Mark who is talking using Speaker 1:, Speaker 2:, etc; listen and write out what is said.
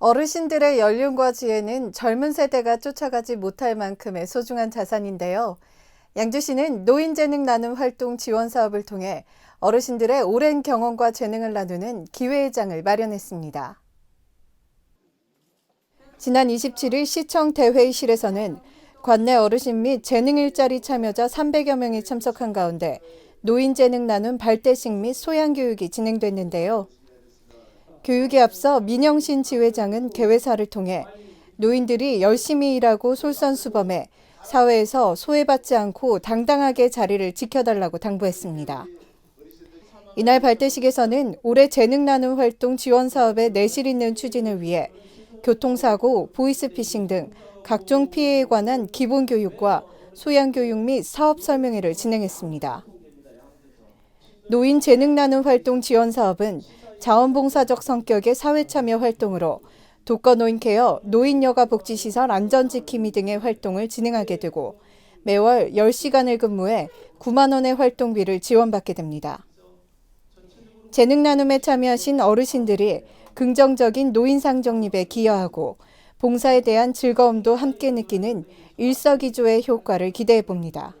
Speaker 1: 어르신들의 연륜과 지혜는 젊은 세대가 쫓아가지 못할 만큼의 소중한 자산인데요. 양주시는 노인 재능 나눔 활동 지원 사업을 통해 어르신들의 오랜 경험과 재능을 나누는 기회의 장을 마련했습니다. 지난 27일 시청 대회의실에서는 관내 어르신 및 재능 일자리 참여자 300여 명이 참석한 가운데 노인 재능 나눔 발대식 및 소양 교육이 진행됐는데요. 교육에 앞서 민영신 지회장은 개회사를 통해 노인들이 열심히 일하고 솔선수범해 사회에서 소외받지 않고 당당하게 자리를 지켜달라고 당부했습니다. 이날 발대식에서는 올해 재능 나눔 활동 지원 사업의 내실 있는 추진을 위해 교통사고, 보이스피싱 등 각종 피해에 관한 기본 교육과 소양 교육 및 사업 설명회를 진행했습니다. 노인 재능 나눔 활동 지원 사업은 자원봉사적 성격의 사회참여 활동으로 독거 노인 케어, 노인 여가 복지시설 안전지킴이 등의 활동을 진행하게 되고 매월 10시간을 근무해 9만 원의 활동비를 지원받게 됩니다. 재능 나눔에 참여하신 어르신들이 긍정적인 노인상 정립에 기여하고 봉사에 대한 즐거움도 함께 느끼는 일석이조의 효과를 기대해 봅니다.